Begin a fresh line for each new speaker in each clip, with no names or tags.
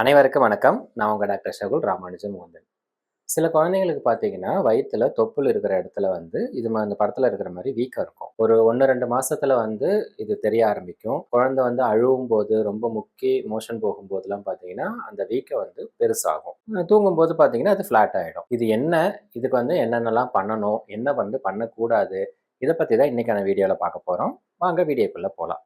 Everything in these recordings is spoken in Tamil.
அனைவருக்கும் வணக்கம். நான் உங்கள் டாக்டர் ஷகுல் ராமானுஜன் மோகன் சில குழந்தைங்களுக்கு பார்த்தீங்கன்னா வயிற்றுல தொப்புள் இருக்கிற இடத்துல வந்து இது அந்த படத்தில் இருக்கிற மாதிரி வீக்கம் இருக்கும். ஒரு ஒன்று ரெண்டு மாசத்துல வந்து இது தெரிய ஆரம்பிக்கும். குழந்தை வந்து அழுவும் போது ரொம்ப முக்கி மோஷன் போகும்போதெல்லாம் பார்த்தீங்கன்னா அந்த வீக்கை வந்து பெருசாகும். தூங்கும்போது பார்த்தீங்கன்னா அது ஃப்ளாட் ஆகிடும் இது என்ன? இதுக்கு வந்து என்னென்னலாம் பண்ணணும்? என்ன வந்து பண்ணக்கூடாது? இதை பற்றி தான் இன்னைக்கான வீடியோவில் பார்க்க போகிறோம் வாங்க வீடியோக்குள்ளே போகலாம்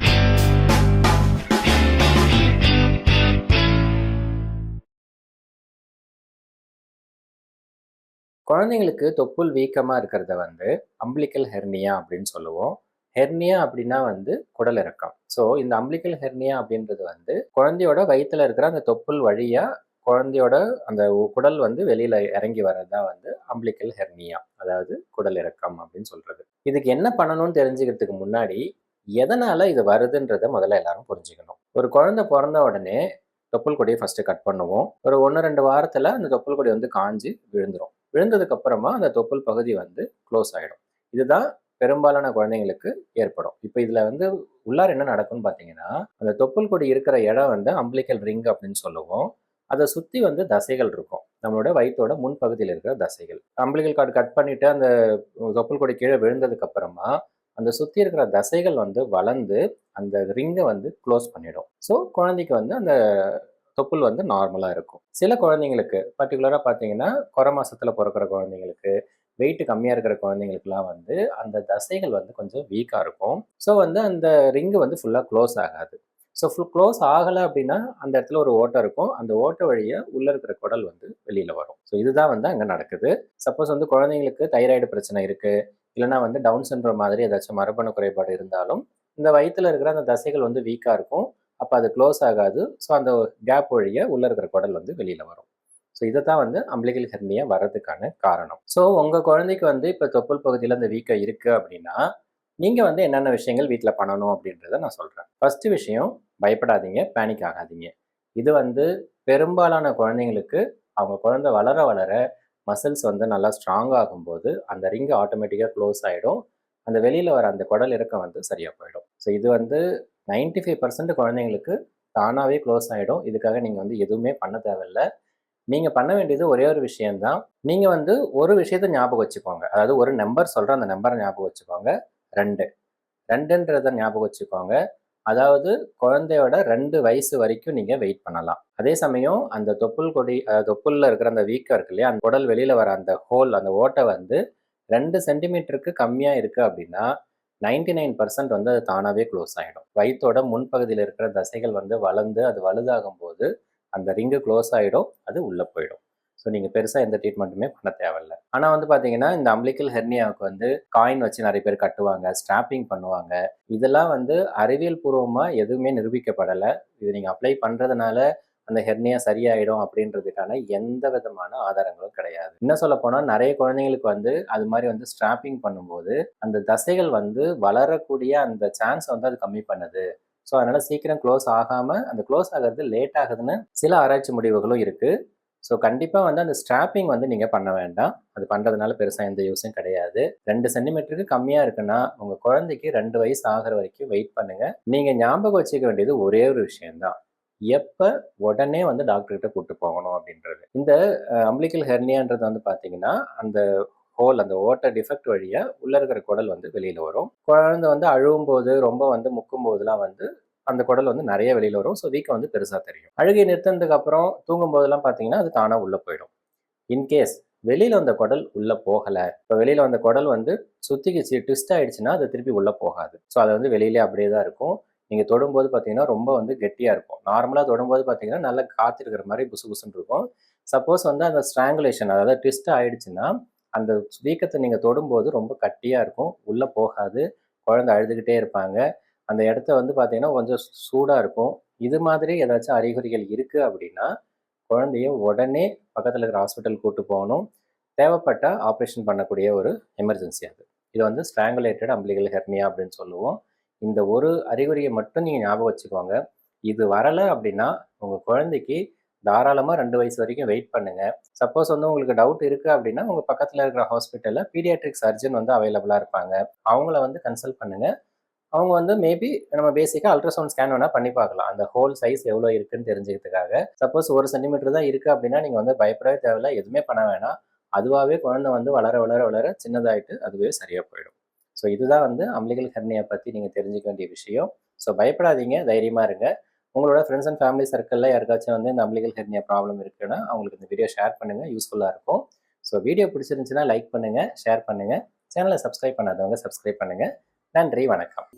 குழந்தைங்களுக்கு தொப்புள் வீக்கமாக இருக்கிறத வந்து அம்பிளிக்கல் ஹெர்னியா அப்படின்னு சொல்லுவோம். ஹெர்னியா அப்படின்னா வந்து குடல் இறக்கம். ஸோ இந்த அம்பிளிக்கல் ஹெர்னியா அப்படின்றது வந்து குழந்தையோட வயிற்றில் இருக்கிற அந்த தொப்புள் வழியாக குழந்தையோட அந்த குடல் வந்து வெளியில் இறங்கி வர்றதா வந்து அம்பிளிக்கல் ஹெர்னியா அதாவது குடல் இறக்கம் அப்படின்னு சொல்கிறது இதுக்கு என்ன பண்ணணும்னு தெரிஞ்சுக்கிறதுக்கு முன்னாடி எதனால் இது வருதுன்றதை முதல்ல எல்லாரும் புரிஞ்சுக்கணும். ஒரு குழந்தை பிறந்த உடனே தொப்புள் கொடியை ஃபஸ்ட்டு கட் பண்ணுவோம். ஒரு ஒன்று ரெண்டு வாரத்தில் அந்த தொப்புள் கொடி வந்து காஞ்சி விழுந்துரும். விழுந்ததுக்கு அப்புறமா அந்த தொப்புள் பகுதி வந்து க்ளோஸ் ஆகிடும் இதுதான் பெரும்பாலான குழந்தைங்களுக்கு ஏற்படும். இப்போ இதில் வந்து உள்ளார் என்ன நடக்கும்னு பார்த்தீங்கன்னா அந்த தொப்புள் கொடி இருக்கிற இடம் வந்து அம்பிளிக்கல் ரிங் அப்படின்னு சொல்லுவோம். அதை சுற்றி வந்து தசைகள் இருக்கும். நம்மளோட வயிற்றோட முன்பகுதியில் இருக்கிற தசைகள். அம்பிளிக்கல் கார்டு கட் பண்ணிட்டு அந்த தொப்புள் கொடி கீழே விழுந்ததுக்கு அப்புறமா அந்த சுற்றி இருக்கிற தசைகள் வந்து வளர்ந்து அந்த ரிங்கை வந்து க்ளோஸ் பண்ணிடும். ஸோ குழந்தைக்கு வந்து அந்த தொப்புள் வந்து நார்மலாக இருக்கும். சில குழந்தைங்களுக்கு பர்டிகுலராக பார்த்தீங்கன்னா குறை மாதத்தில் பிறக்கிற குழந்தைங்களுக்கு வெயிட் கம்மியாக இருக்கிற குழந்தைங்களுக்குலாம் வந்து அந்த தசைகள் வந்து கொஞ்சம் வீக்காக இருக்கும். ஸோ வந்து அந்த ரிங்கு வந்து ஃபுல்லாக க்ளோஸ் ஆகாது. ஸோ ஃபுல் க்ளோஸ் ஆகலை அப்படின்னா அந்த இடத்துல ஒரு ஓட்டம் இருக்கும். அந்த ஓட்டை வழியாக உள்ளே இருக்கிற குடல் வந்து வெளியில் வரும். ஸோ இதுதான் வந்து அங்கே நடக்குது. சப்போஸ் வந்து குழந்தைங்களுக்கு தைராய்டு பிரச்சனை இருக்குது இல்லைனா வந்து டவுன் சென்ற மாதிரி ஏதாச்சும் மரபணு குறைபாடு இருந்தாலும் இந்த வயிற்றில் இருக்கிற அந்த தசைகள் வந்து வீக்காக இருக்கும். அப்போ அது க்ளோஸ் ஆகாது. ஸோ அந்த கேப் வழியாக உள்ளே இருக்கிற குடல் வந்து வெளியில் வரும். ஸோ இதை தான் வந்து அம்பிளிகல் ஹெர்னியா வர்றதுக்கான காரணம். ஸோ உங்கள் குழந்தைக்கு வந்து இப்போ தொப்புள் பகுதியில் அந்த வீக்கம் இருக்குது அப்படின்னா நீங்கள் வந்து என்னென்ன விஷயங்கள் வீட்டில் பண்ணணும் அப்படின்றத நான் சொல்கிறேன் ஃபஸ்ட்டு விஷயம் பயப்படாதீங்க பேனிக் ஆகாதீங்க. இது வந்து பெரும்பாலான குழந்தைங்களுக்கு அவங்க குழந்தை வளர வளர மசில்ஸ் வந்து நல்லா ஸ்ட்ராங் ஆகும்போது அந்த ரிங்கு ஆட்டோமேட்டிக்காக க்ளோஸ் ஆகிடும் அந்த வெளியில் வர அந்த குடல் இறக்கம் வந்து சரியாக போயிடும். ஸோ இது வந்து 95% ஃபைவ் பர்சன்ட் குழந்தைங்களுக்கு தானாகவே க்ளோஸ் ஆகிடும் இதுக்காக நீங்கள் வந்து எதுவுமே பண்ண தேவையில்ல. நீங்கள் பண்ண வேண்டியது ஒரே ஒரு விஷயந்தான் நீங்கள் வந்து ஒரு விஷயத்தை ஞாபகம் வச்சுக்கோங்க. அதாவது ஒரு நம்பர் சொல்கிற அந்த நம்பரை ஞாபகம் வச்சுக்கோங்க. ரெண்டு. ரெண்டுன்றதை ஞாபகம் வச்சுக்கோங்க. அதாவது குழந்தையோட ரெண்டு வயசு வரைக்கும் நீங்கள் வெயிட் பண்ணலாம். அதே சமயம் அந்த தொப்புள் கொடி தொப்புளில் இருக்கிற அந்த வீக்கம் இருக்கு இல்லையா? அந்த உடல் வெளியில் வர அந்த ஹோல் அந்த ஓட்டை வந்து ரெண்டு சென்டிமீட்டருக்கு கம்மியாக இருக்குது அப்படின்னா 99% நைன் பர்சன்ட் வந்து அது தானாகவே க்ளோஸ் ஆகிடும் வயிற்றோட முன்பகுதியில் இருக்கிற தசைகள் வந்து வளர்ந்து அது வலுதாகும் போது அந்த ரிங்கு க்ளோஸ் ஆகிடும் அது உள்ளே போயிடும். ஸோ நீங்கள் பெருசாக எந்த ட்ரீட்மெண்ட்டுமே பண்ண தேவையில்ல. ஆனால் வந்து பார்த்தீங்கன்னா இந்த அம்பிளிக்கல் ஹெர்னியாவுக்கு வந்து காயின் வச்சு நிறைய பேர் கட்டுவாங்க ஸ்ட்ராப்பிங் பண்ணுவாங்க. இதெல்லாம் வந்து அறிவியல் பூர்வமாக எதுவுமே நிரூபிக்கப்படலை. இது நீங்கள் அப்ளை பண்ணுறதுனால அந்த ஹெர்னியா சரியாயிடும் அப்படின்றதுக்கான எந்த விதமான ஆதாரங்களும் கிடையாது. என்ன சொல்ல போனால் நிறைய குழந்தைங்களுக்கு வந்து அது மாதிரி வந்து ஸ்ட்ராப்பிங் பண்ணும்போது அந்த தசைகள் வந்து வளரக்கூடிய அந்த சான்ஸ் வந்து அது கம்மி பண்ணுது. ஸோ அதனால சீக்கிரம் க்ளோஸ் ஆகாம அந்த க்ளோஸ் ஆகிறது லேட் ஆகுதுன்னு சில ஆராய்ச்சி முடிவுகளும் இருக்கு. ஸோ கண்டிப்பாக வந்து அந்த ஸ்ட்ராப்பிங் வந்து நீங்கள் பண்ண வேண்டாம். அது பண்ணுறதுனால பெருசாக எந்த யூஸும் கிடையாது. ரெண்டு சென்டிமீட்டருக்கு கம்மியாக இருக்குன்னா உங்கள் குழந்தைக்கு ரெண்டு வயசு ஆகிற வரைக்கும் வெயிட் பண்ணுங்கள் நீங்கள் ஞாபகம் வச்சுக்க வேண்டியது ஒரே ஒரு விஷயம்தான். எப்போ உடனே வந்து டாக்டர்கிட்ட கூப்பிட்டு போகணும் அப்படின்றது. இந்த அம்பிளிக்கல் ஹெர்னியான்றது வந்து பார்த்தீங்கன்னா அந்த ஹோல் அந்த ஓட்ட டிஃபெக்ட் வழியாக உள்ளே இருக்கிற குடல் வந்து வெளியில் வரும். குழந்தை வந்து அழுவும் போது ரொம்ப வந்து முக்கும் போதெல்லாம் வந்து அந்த குடல் வந்து நிறைய வெளியில் வரும். ஸோ வீக்கம் வந்து பெருசாக தெரியும். அழுகை நிறுத்தினதுக்கு அப்புறம் தூங்கும் போதெல்லாம் பார்த்தீங்கன்னா அது தானாக உள்ளே போயிடும். இன்கேஸ் வெளியில் வந்த குடல் உள்ளே போகலை இப்போ வெளியில் வந்த குடல் வந்து சுத்திக்கிச்சு ட்விஸ்ட் ஆயிடுச்சுன்னா அது திருப்பி உள்ளே போகாது. ஸோ அது வந்து வெளியிலே அப்படியே தான் இருக்கும். நீங்கள் தொடும்போது பார்த்தீங்கன்னா ரொம்ப வந்து கெட்டியாக இருக்கும். நார்மலாக தொடும்போது பார்த்தீங்கன்னா நல்லா காத்திருக்கிற மாதிரி புசு புசுன்னு இருக்கும். சப்போஸ் வந்து அந்த ஸ்ட்ராங்குலேஷன் அதாவது ட்விஸ்ட் ஆயிடுச்சுன்னா அந்த வீக்கத்தை நீங்கள் தொடும்போது ரொம்ப கட்டியாக இருக்கும். உள்ளே போகாது. குழந்தை அழுதுகிட்டே இருப்பாங்க. அந்த இடத்த வந்து பார்த்தீங்கன்னா கொஞ்சம் சூடாக இருக்கும். இது மாதிரி ஏதாச்சும் அறிகுறிகள் இருக்குது அப்படின்னா குழந்தைய உடனே பக்கத்தில் இருக்கிற ஹாஸ்பிட்டல் கூட்டு போகணும். தேவைப்பட்டால் ஆப்ரேஷன் பண்ணக்கூடிய ஒரு எமர்ஜென்சி அது. இது வந்து ஸ்ட்ராங்குலேட்டட் அம்பிளிகல் ஹெர்னியா அப்படின்னு சொல்லுவோம். இந்த ஒரு அறிகுறியை மட்டும் நீங்கள் ஞாபகம் வச்சுக்கோங்க. இது வரலை அப்படின்னா உங்கள் குழந்தைக்கு தாராளமாக ரெண்டு வயசு வரைக்கும் வெயிட் பண்ணுங்கள் சப்போஸ் வந்து உங்களுக்கு டவுட் இருக்குது அப்படின்னா உங்கள் பக்கத்தில் இருக்கிற ஹாஸ்பிட்டலில் பீடியாட்ரிக் சர்ஜன் வந்து அவைலபிளாக இருப்பாங்க. அவங்கள வந்து கன்சல்ட் பண்ணுங்கள் அவங்க வந்து மேபி நம்ம பேசிக்காக அல்ட்ராசவுண்ட் ஸ்கேன் வேணால் பண்ணி பார்க்கலாம். அந்த ஹோல் சைஸ் எவ்வளோ இருக்குன்னு தெரிஞ்சுக்கிறதுக்காக. சப்போஸ் ஒரு சென்டிமீட்டர் தான் இருக்குது அப்படின்னா நீங்கள் வந்து பயப்படவே தேவையில்ல. எதுவுமே பண்ண வேணாம். அதுவாகவே குழந்தை வந்து வளர வளர வளர சின்னதாயிட்டு அதுவே சரியாக போயிடும். ஸோ இதுதான் வந்து அம்பிளிகல் ஹெர்னியா பற்றி நீங்கள் தெரிஞ்சுக்க வேண்டிய விஷயம். ஸோ பயப்படாதீங்க தைரியமாக இருங்க. உங்களோட ஃப்ரெண்ட்ஸ் அண்ட் ஃபேமிலி சர்க்கிளில் யாருக்காச்சும் வந்து இந்த அம்பிளிகல் ஹெர்னியா ப்ராப்ளம் இருக்குன்னா அவங்களுக்கு இந்த வீடியோ ஷேர் பண்ணுங்கள் யூஸ்ஃபுல்லாக இருக்கும். ஸோ வீடியோ பிடிச்சிருந்துச்சுன்னா லைக் பண்ணுங்கள் ஷேர் பண்ணுங்கள் சேனலை சப்ஸ்கிரைப் பண்ணாதவங்க சப்ஸ்கிரைப் பண்ணுங்கள் நன்றி வணக்கம்.